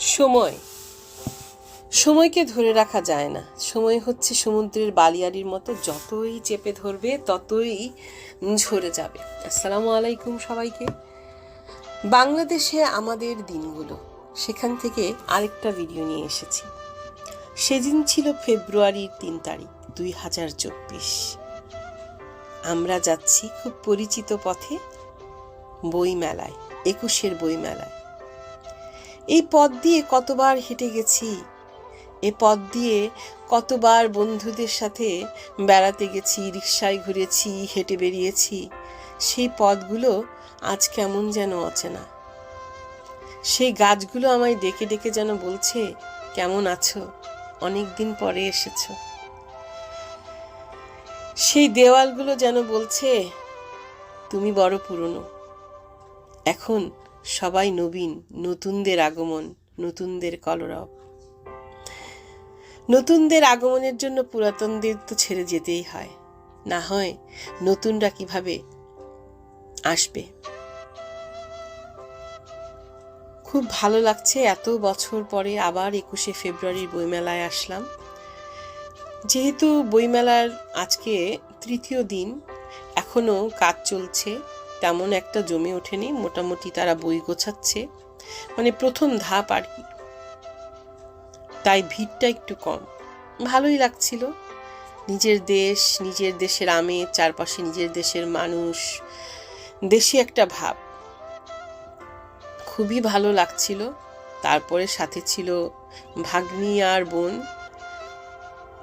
সময়। সময়কে ধরে রাখা যায় না। সময় হচ্ছে সমুদ্রের বালিয়াড়ির মতো যতই চেপে ধরবে, ততই ঝরে যাবে। আসসালামু আলাইকুম সবাইকে। বাংলাদেশে আমাদের দিনগুলো। সেখান থেকে আরেকটা ভিডিও নিয়ে এসেছি। সেদিন ছিল ফেব্রুয়ারির তিন তারিখ, দুই হাজার চব্বিশ। আমরা যাচ্ছি খুব পরিচিত পথে বইমেলায়, একুশের বইমেলায়। এই পথ দিয়ে কতবার হেঁটে গেছি। এ পথ দিয়ে কতবার বন্ধুদের সাথে বেড়াতে গেছি রিক্সায় ঘুরেছি, হেঁটে বেরিয়েছি, সেই পথগুলো আজ কেমন যেন অচেনা। সেই গাছগুলো আমায় ডেকে ডেকে যেন বলছে, কেমন আছো? অনেক দিন পরে এসেছ। সেই দেওয়ালগুলো যেন বলছে, তুমি বড় পুরনো। এখন সবাই নবীন, নতুনদের আগমন, নতুনদের কলরব। নতুনদের আগমনের জন্য পুরাতনদের তো ছেড়ে যেতেই হয়। না হয় নতুনরা কীভাবে আসবে। খুব ভালো লাগছে এত বছর পরে আবার একুশে ফেব্রুয়ারির বইমেলায় আসলাম। যেহেতু বইমেলার আজকে তৃতীয় দিন, এখনও কাজ চলছে। তেমন একটা জমে ওঠেনি, মোটামুটি তারা বই গোছাচ্ছে। মানে প্রথম ধাপ আর কি। তাই ভিড়টা একটু কম। ভালোই লাগছিল। নিজের দেশ, নিজের দেশের আমেজ, চারপাশে নিজের দেশের মানুষ, দেশি একটা ভাব। খুবই ভালো লাগছিল। তারপরে সাথে ছিল ভাগ্নি আর বোন।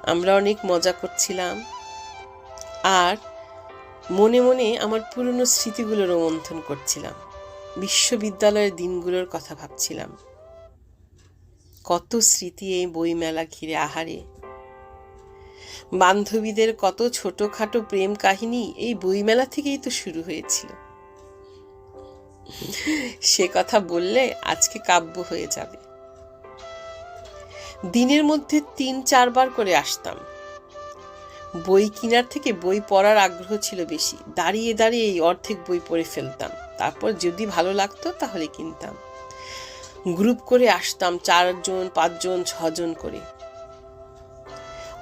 আমরা অনেক মজা করছিলাম। আর মনে মনে আমার পুরনো স্মৃতিগুলো রোমন্থন করছিলাম। বিশ্ববিদ্যালয়ের দিনগুলোর কথা ভাবছিলাম। কত স্মৃতি এই বইমেলা ঘিরে আহারে। বান্ধবীদের কত ছোটখাটো প্রেম কাহিনী এই বইমেলা থেকেই তো শুরু হয়েছিল। সে কথা বললে আজকে কাব্য হয়ে যাবে। দিনের মধ্যে তিন চারবার করে আসতাম। বই কেনার থেকে বই পড়ার আগ্রহ ছিল বেশি। দাঁড়িয়ে দাঁড়িয়ে এই অর্ধেক বই পড়ে ফেলতাম। তারপর যদি ভালো লাগতো, তাহলে কিনতাম। গ্রুপ করে আসতাম চারজন, পাঁচজন, ছজন করে।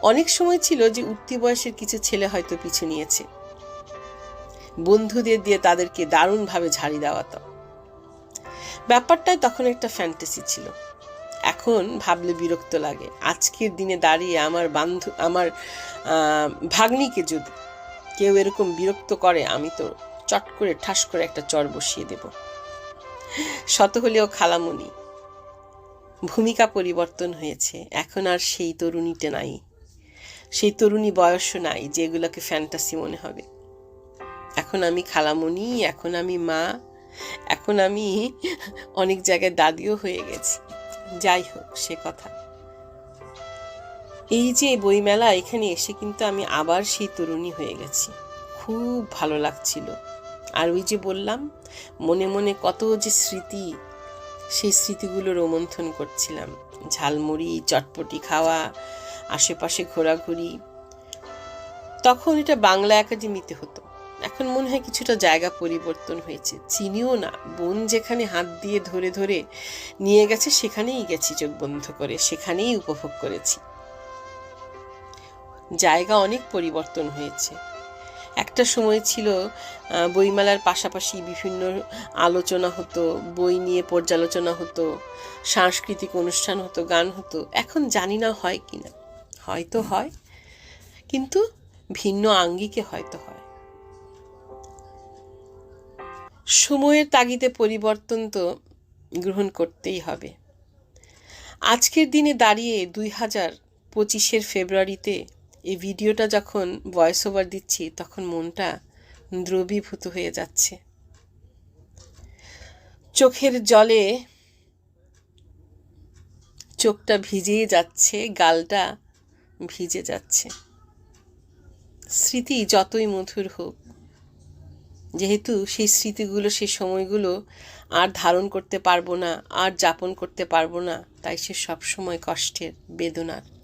অনেক সময় ছিল যে উঠতি বয়সের কিছু ছেলে হয়তো পিছু নিয়েছে। বন্ধুদের দিয়ে তাদেরকে দারুণভাবে ঝাড়ি দেওয়াতাম। ব্যাপারটাই তখন একটা ফ্যান্টাসি ছিল। এখন ভাবলে বিরক্ত লাগে। আজকের দিনে দাঁড়িয়ে আমার বান্ধব আমার ভাগ্নিকে যদি কেউ এরকম বিরক্ত করে, আমি তো চট করে ঠাস করে একটা চর বসিয়ে দেব। শত হলেও খালামুনি। ভূমিকা পরিবর্তন হয়েছে। এখন আর সেই তরুণীটা নাই। সেই তরুণী বয়সও নাই, যেগুলোকে ফ্যান্টাসি মনে হবে। এখন আমি খালামণি এখন আমি মা, এখন আমি অনেক জায়গায় দাদিও হয়ে গেছি। যাই হোক, সে কথা। এই যে বইমেলা, এখানে এসে কিন্তু আমি আবার সেই তরুণী হয়ে গেছি। খুব ভালো লাগছিল। আর ওই যে বললাম, মনে মনে কত যে স্মৃতি, সেই স্মৃতিগুলো রোমন্থন করছিলাম। ঝালমুড়ি, চটপটি খাওয়া, আশেপাশে ঘোরাঘুরি। তখন এটা বাংলা একাডেমিতে হতো। এখন মনে হয় কিছুটা জায়গা পরিবর্তন হয়েছে। চিনিও না। বোন যেখানে হাত দিয়ে ধরে ধরে নিয়ে গেছে, সেখানেই গেছি চোখ বন্ধ করে, সেখানেই উপভোগ করেছি। জায়গা অনেক পরিবর্তন হয়েছে। একটা সময় ছিল বইমেলার পাশাপাশি বিভিন্ন আলোচনা হতো, বই নিয়ে পর্যালোচনা হতো, সাংস্কৃতিক অনুষ্ঠান হতো, গান হতো। এখন জানি না হয় কি না হয়তো হয়, কিন্তু ভিন্ন আঙ্গিকে হয়তো হয়। সময়ের তাগিদে পরিবর্তন তো গ্রহণ করতেই হবে। আজকের দিনে দাঁড়িয়ে দুই হাজার পঁচিশের ফেব্রুয়ারিতে এই ভিডিওটা যখন ভয়েস ওভার দিচ্ছি, তখন মনটা দ্রবীভূত হয়ে যাচ্ছে। চোখের জলে চোখটা ভিজেই যাচ্ছে, গালটা ভিজে যাচ্ছে। স্মৃতি যতই মধুর হোক যেহেতু সেই স্মৃতিগুলো, সেই সময়গুলো আর ধারণ করতে পারব না, আর যাপন করতে পারব না, তাই সে সবসময় কষ্টের বেদনার